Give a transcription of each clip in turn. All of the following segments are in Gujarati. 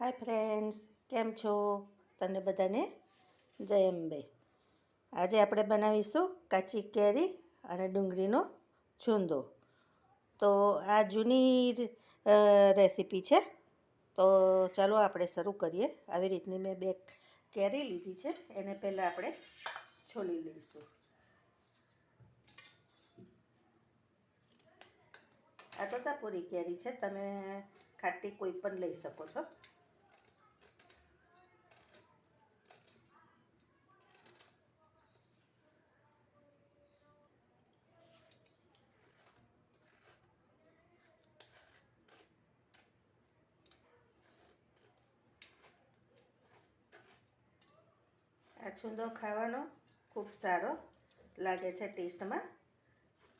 હાય ફ્રેન્ડ્સ કેમ છો? તમને બધાને જય અંબે. આજે આપણે બનાવીશું કાચી કેરી અને ડુંગળીનો છૂંદો. તો આ જૂની રેસીપી છે. તો ચાલો આપણે શરૂ કરીએ. આવી રીતની મેં બે કેરી લીધી છે. એને પહેલાં આપણે છોલી લઈશું. આ તોતાપુરી કેરી છે. તમે ખાટી કોઈ પણ લઈ શકો છો. છુંદો ખાવાનો ખૂબ સારો લાગે છે ટેસ્ટમાં.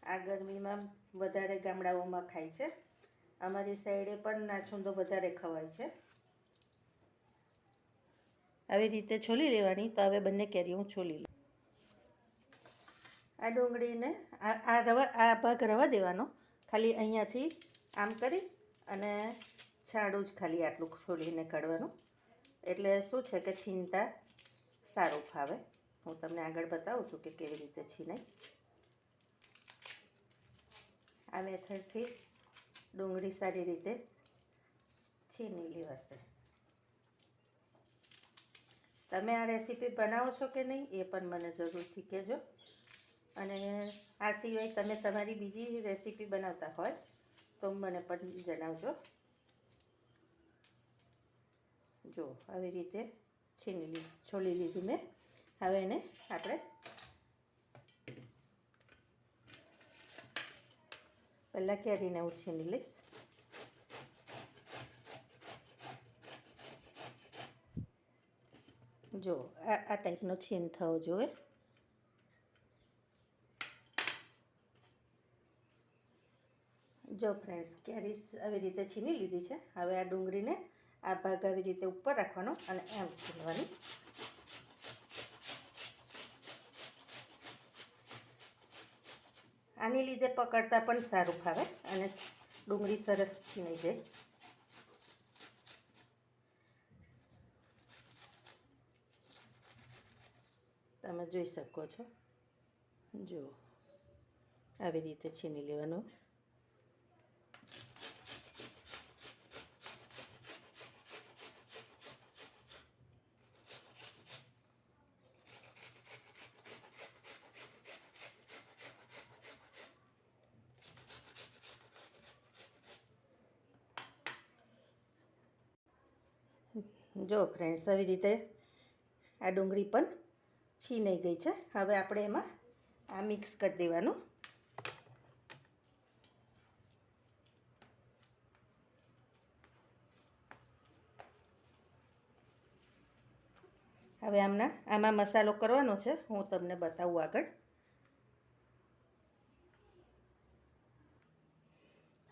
આ ગરમીમાં વધારે ગામડાઓમાં ખાય છે. અમારી સાઈડે પણ ના છૂંદો વધારે ખવાય છે. આવી રીતે છોલી લેવાની, તો હવે બંને કેરી હું છોલી લઉં. આ ડુંગળીને આ રવા, આ ભાગ રવા દેવાનો. ખાલી અહીંયાથી આમ કરી અને છાડું જ ખાલી આટલું છોલીને કાઢવાનું. એટલે શું છે કે છીનતા સારું ફાવે. હું તમને આગળ બતાવું છું કે કેવી રીતે છીનાય આ મેથડથી ડુંગળી સારી રીતે છીની લેવાશે તમે આ રેસીપી બનાવો છો કે નહીં એ પણ મને જરૂરથી કહેજો. અને આ સિવાય તમે તમારી બીજી રેસીપી બનાવતા હોય તો મને પણ જણાવજો. જો આવી રીતે છીની લીધી છોલી લીધી મેં. હવે એને આપણે પહેલાં કેરીને હું છીની લઈશ. જો, આ આ ટાઈપનો છીન થવો જોઈએ. જો ફ્રેન્ડ્સ કેરી આવી રીતે છીની લીધી છે. હવે આ ડુંગળીને આ ભાગ આવી રીતે ઉપર રાખવાનો અને એમ છીનવાની આની લીધે પકડતા પણ સારું ફાવે અને ડુંગળી સરસ છીનાઈ જાય. તમે જોઈ શકો છો. જુઓ, આવી રીતે છીની લેવાનું. જો ફ્રેન્ડ્સ આવી રીતે આ ડુંગળી પણ છીનાઈ ગઈ છે. હવે આપણે એમાં આ મિક્સ કરી દેવાનું. હવે આમના, આમાં મસાલો કરવાનો છે. હું તમને બતાવું આગળ.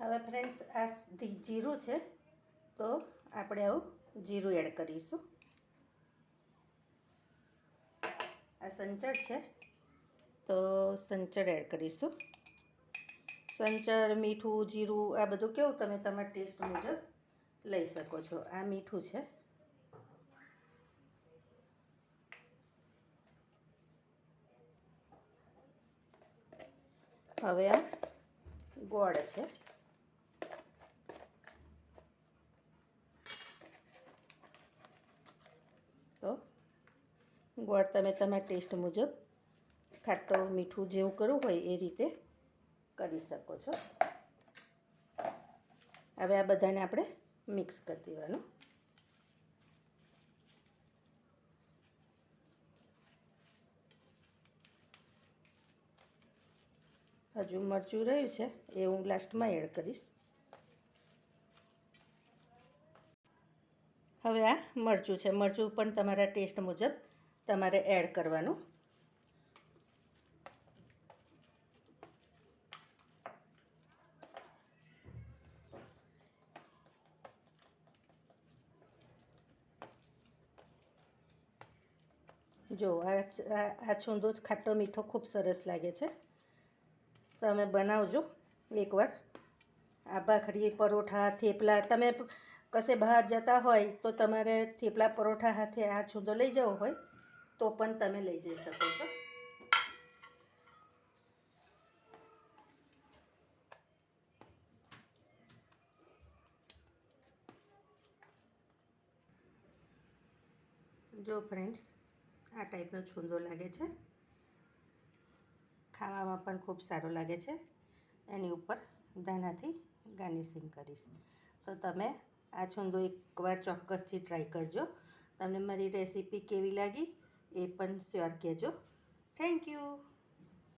હવે ફ્રેન્ડ્સ આ જીરું છે, તો આપણે આવું જીરું એડ કરીશું. આ સંચળ છે, તો સંચળ એડ કરીશું. સંચળ, મીઠું, જીરું, આ બધું કેવું તમે તમારા ટેસ્ટ મુજબ લઈ શકો છો. આ મીઠું છે. હવે આ ગોળ છે તો ગોળ તમે તમારા ટેસ્ટ મુજબ ખાટો મીઠું જેવું કરવું હોય એ રીતે કરી શકો છો. હવે આ બધાને આપણે મિક્સ કરી દેવાનું. હજુ મરચું રહ્યું છે, એ હું લાસ્ટમાં એડ કરીશ. હવે આ મરચું છે, મરચું પણ તમારા ટેસ્ટ મુજબ તમારે એડ કરવાનું. જો, આ છૂંદો જ ખાટો મીઠો ખૂબ સરસ લાગે છે. તમે બનાવજો એકવાર. આ ભાખરી, પરોઠા, થેપલા, તમે કશે બહાર જતા હોય તો તમારે થેપલા, પરોઠા હાથે આ છૂંદો લઈ જવો હોય. તો પણ તમે લઈ જઈ શકો છો. જો ફ્રેન્ડ્સ આ ટાઈપનો છૂંદો લાગે છે. ખાવામાં પણ ખૂબ સારો લાગે છે. એની ઉપર ધાણાથી ગાર્નિશિંગ કરીશ. તો તમે આ છૂંદો એકવાર ચોક્કસથી ટ્રાય કરજો. તમને મારી રેસીપી કેવી લાગી? એ પણ શ્યોર કહેજો. Thank you